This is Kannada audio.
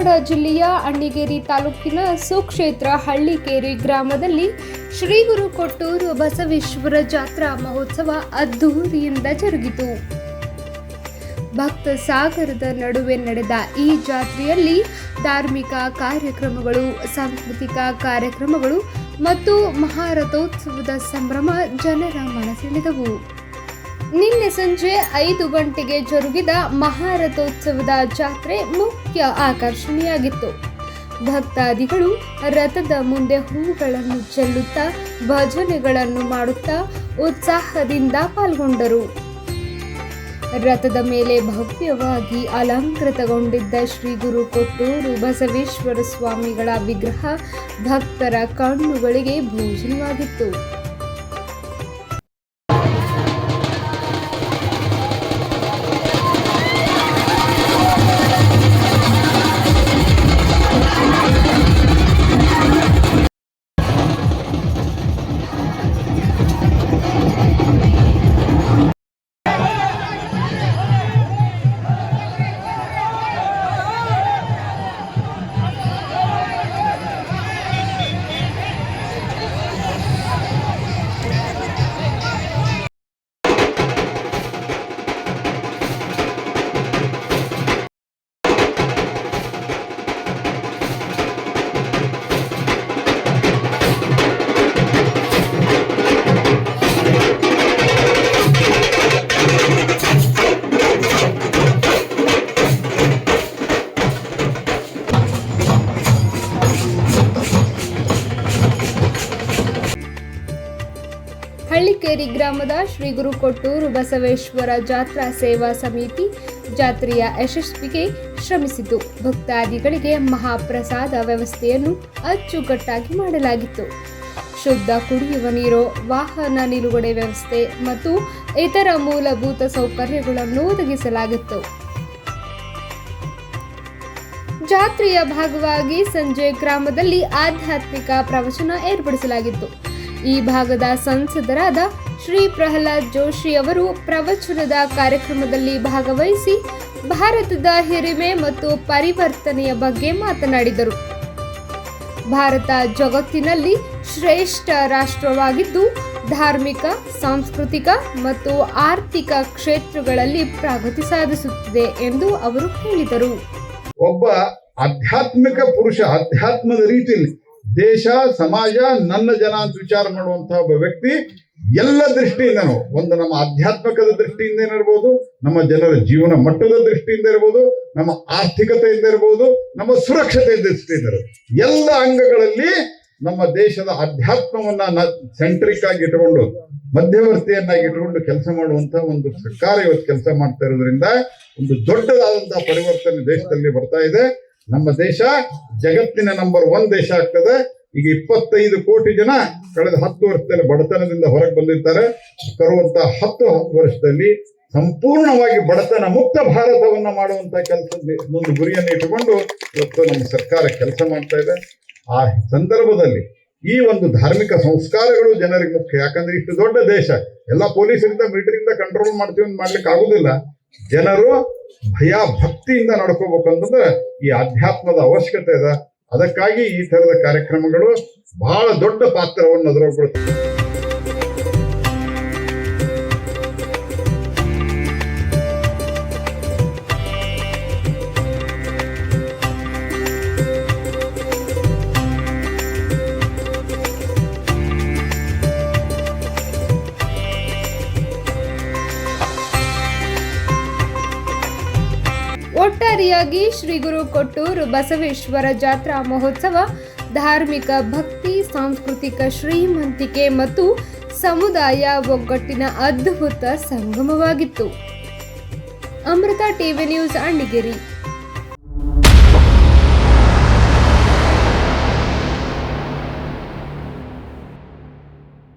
ಧಾರವಾಡ ಜಿಲ್ಲೆಯ ಅಣ್ಣಿಗೇರಿ ತಾಲೂಕಿನ ಸುಕ್ಷೇತ್ರ ಹಳ್ಳಿಕೇರಿ ಗ್ರಾಮದಲ್ಲಿ ಶ್ರೀ ಗುರು ಕೊಟ್ಟೂರು ಬಸವೇಶ್ವರ ಜಾತ್ರಾ ಮಹೋತ್ಸವ ಅದ್ದೂರಿಯಿಂದ ಜರುಗಿತು. ಭಕ್ತ ಸಾಗರದ ನಡುವೆ ನಡೆದ ಈ ಜಾತ್ರೆಯಲ್ಲಿ ಧಾರ್ಮಿಕ ಕಾರ್ಯಕ್ರಮಗಳು, ಸಾಂಸ್ಕೃತಿಕ ಕಾರ್ಯಕ್ರಮಗಳು ಮತ್ತು ಮಹಾರಥೋತ್ಸವದ ಸಂಭ್ರಮ ಜನರ ಮನಸೆಳೆದವು ನಿನ್ನೆ ಸಂಜೆ ಐದು ಗಂಟೆಗೆ ಜರುಗಿದ ಮಹಾರಥೋತ್ಸವದ ಜಾತ್ರೆ ಮುಖ್ಯ ಆಕರ್ಷಣೆಯಾಗಿತ್ತು. ಭಕ್ತಾದಿಗಳು ರಥದ ಮುಂದೆ ಹೂವುಗಳನ್ನು ಚೆಲ್ಲುತ್ತಾ ಭಜನೆಗಳನ್ನು ಮಾಡುತ್ತಾ ಉತ್ಸಾಹದಿಂದ ಪಾಲ್ಗೊಂಡರು. ರಥದ ಮೇಲೆ ಭವ್ಯವಾಗಿ ಅಲಂಕೃತಗೊಂಡಿದ್ದ ಶ್ರೀ ಗುರು ಕೊಟ್ಟೂರು ಬಸವೇಶ್ವರ ಸ್ವಾಮಿಗಳ ವಿಗ್ರಹ ಭಕ್ತರ ಕಣ್ಣುಗಳಿಗೆ ಭೋಜನವಾಗಿತ್ತು. ಹಳ್ಳಿಕೇರಿ ಗ್ರಾಮದ ಶ್ರೀ ಗುರುಕೊಟ್ಟೂರು ಬಸವೇಶ್ವರ ಜಾತ್ರಾ ಸೇವಾ ಸಮಿತಿ ಜಾತ್ರೆಯ ಯಶಸ್ವಿಗೆ ಶ್ರಮಿಸಿತು. ಭಕ್ತಾದಿಗಳಿಗೆ ಮಹಾಪ್ರಸಾದ ವ್ಯವಸ್ಥೆಯನ್ನು ಅಚ್ಚುಕಟ್ಟಾಗಿ ಮಾಡಲಾಗಿತ್ತು. ಶುದ್ಧ ಕುಡಿಯುವ ನೀರು, ವಾಹನ ನಿಲುಗಡೆ ವ್ಯವಸ್ಥೆ ಮತ್ತು ಇತರ ಮೂಲಭೂತ ಸೌಕರ್ಯಗಳನ್ನು ಒದಗಿಸಲಾಗಿತ್ತು. ಜಾತ್ರೆಯ ಭಾಗವಾಗಿ ಸಂಜೆ ಗ್ರಾಮದಲ್ಲಿ ಆಧ್ಯಾತ್ಮಿಕ ಪ್ರವಚನ ಏರ್ಪಡಿಸಲಾಗಿತ್ತು. ಈ ಭಾಗದ ಸಂಸದರಾದ ಶ್ರೀ ಪ್ರಹ್ಲಾದ್ ಜೋಶಿ ಅವರು ಪ್ರವಚನದ ಕಾರ್ಯಕ್ರಮದಲ್ಲಿ ಭಾಗವಹಿಸಿ ಭಾರತದ ಹಿರಿಮೆ ಮತ್ತು ಪರಿವರ್ತನೆಯ ಬಗ್ಗೆ ಮಾತನಾಡಿದರು. ಭಾರತ ಜಗತ್ತಿನಲ್ಲಿ ಶ್ರೇಷ್ಠ ರಾಷ್ಟ್ರವಾಗಿದ್ದು, ಧಾರ್ಮಿಕ, ಸಾಂಸ್ಕೃತಿಕ ಮತ್ತು ಆರ್ಥಿಕ ಕ್ಷೇತ್ರಗಳಲ್ಲಿ ಪ್ರಗತಿ ಸಾಧಿಸುತ್ತಿದೆ ಎಂದು ಅವರು ಹೇಳಿದರು. ಒಬ್ಬ ಆಧ್ಯಾತ್ಮಿಕ ಪುರುಷ ಆಧ್ಯಾತ್ಮದ ರೀತಿಯಲ್ಲಿ ದೇಶ, ಸಮಾಜ, ನನ್ನ ಜನ ಅಂತ ವಿಚಾರ ಮಾಡುವಂತಹ ಒಬ್ಬ ವ್ಯಕ್ತಿ, ಎಲ್ಲ ದೃಷ್ಟಿಯಿಂದನೂ, ಒಂದು ನಮ್ಮ ಆಧ್ಯಾತ್ಮಿಕದ ದೃಷ್ಟಿಯಿಂದ ಇರ್ಬೋದು ನಮ್ಮ ಜನರ ಜೀವನ ಮಟ್ಟದ ದೃಷ್ಟಿಯಿಂದ ಇರ್ಬೋದು, ನಮ್ಮ ಆರ್ಥಿಕತೆಯಿಂದ ಇರ್ಬೋದು, ನಮ್ಮ ಸುರಕ್ಷತೆಯ ದೃಷ್ಟಿಯಿಂದ ಎಲ್ಲ ಅಂಗಗಳಲ್ಲಿ ನಮ್ಮ ದೇಶದ ಅಧ್ಯಾತ್ಮವನ್ನ ಸೆಂಟ್ರಿಕ್ ಆಗಿ ಇಟ್ಕೊಂಡು ಮಧ್ಯವರ್ತಿಯನ್ನಾಗಿ ಇಟ್ಕೊಂಡು ಕೆಲಸ ಮಾಡುವಂತ ಒಂದು ಸರ್ಕಾರ ಇವತ್ತು ಕೆಲಸ ಮಾಡ್ತಾ ಇರೋದ್ರಿಂದ, ಒಂದು ದೊಡ್ಡದಾದಂತಹ ಪರಿವರ್ತನೆ ದೇಶದಲ್ಲಿ ಬರ್ತಾ ಇದೆ. ನಮ್ಮ ದೇಶ ಜಗತ್ತಿನ ನಂಬರ್ ಒನ್ ದೇಶ ಆಗ್ತದೆ. ಈಗ ಇಪ್ಪತ್ತೈದು ಕೋಟಿ ಜನ ಕಳೆದ ಹತ್ತು ವರ್ಷದಲ್ಲಿ ಬಡತನದಿಂದ ಹೊರಗೆ ಬಂದಿರ್ತಾರೆ. ಬರುವಂತ ಹತ್ತು ವರ್ಷದಲ್ಲಿ ಸಂಪೂರ್ಣವಾಗಿ ಬಡತನ ಮುಕ್ತ ಭಾರತವನ್ನ ಮಾಡುವಂತ ಕೆಲಸ ಒಂದು ಗುರಿಯನ್ನು ಇಟ್ಟುಕೊಂಡು ಇವತ್ತು ನಮ್ಮ ಸರ್ಕಾರ ಕೆಲಸ ಮಾಡ್ತಾ ಇದೆ. ಆ ಸಂದರ್ಭದಲ್ಲಿ ಈ ಒಂದು ಧಾರ್ಮಿಕ ಸಂಸ್ಕಾರಗಳು ಜನರಿಗೆ ಮುಖ್ಯ. ಯಾಕಂದ್ರೆ ಇಷ್ಟು ದೊಡ್ಡ ದೇಶ, ಎಲ್ಲ ಪೊಲೀಸರಿಂದ ಮಿಲಿಟರಿಯಿಂದ ಕಂಟ್ರೋಲ್ ಮಾಡ್ತೀವಿ ಅಂತ ಮಾಡ್ಲಿಕ್ಕೆ ಆಗುದಿಲ್ಲ ಜನರು ಭಯ ಭಕ್ತಿಯಿಂದ ನಡ್ಕೋಬೇಕು ಅಂತಂದ್ರೆ ಈ ಅಧ್ಯಾತ್ಮದ ಅವಶ್ಯಕತೆ ಇದೆ. ಅದಕ್ಕಾಗಿ ಈ ತರದ ಕಾರ್ಯಕ್ರಮಗಳು ಬಹಳ ದೊಡ್ಡ ಪಾತ್ರವನ್ನು ಅದರೊಳಗೆ ಒಟ್ಟಾರೆಯಾಗಿ ಶ್ರೀ ಗುರು ಕೊಟ್ಟೂರು ಬಸವೇಶ್ವರ ಜಾತ್ರಾ ಮಹೋತ್ಸವ, ಧಾರ್ಮಿಕ ಭಕ್ತಿ, ಸಾಂಸ್ಕೃತಿಕ ಶ್ರೀಮಂತಿಕೆ ಮತ್ತು ಸಮುದಾಯ ಒಗ್ಗಟ್ಟಿನ ಅದ್ಭುತ ಸಂಗಮವಾಗಿತ್ತು. Amrutha TV news, Annigeri.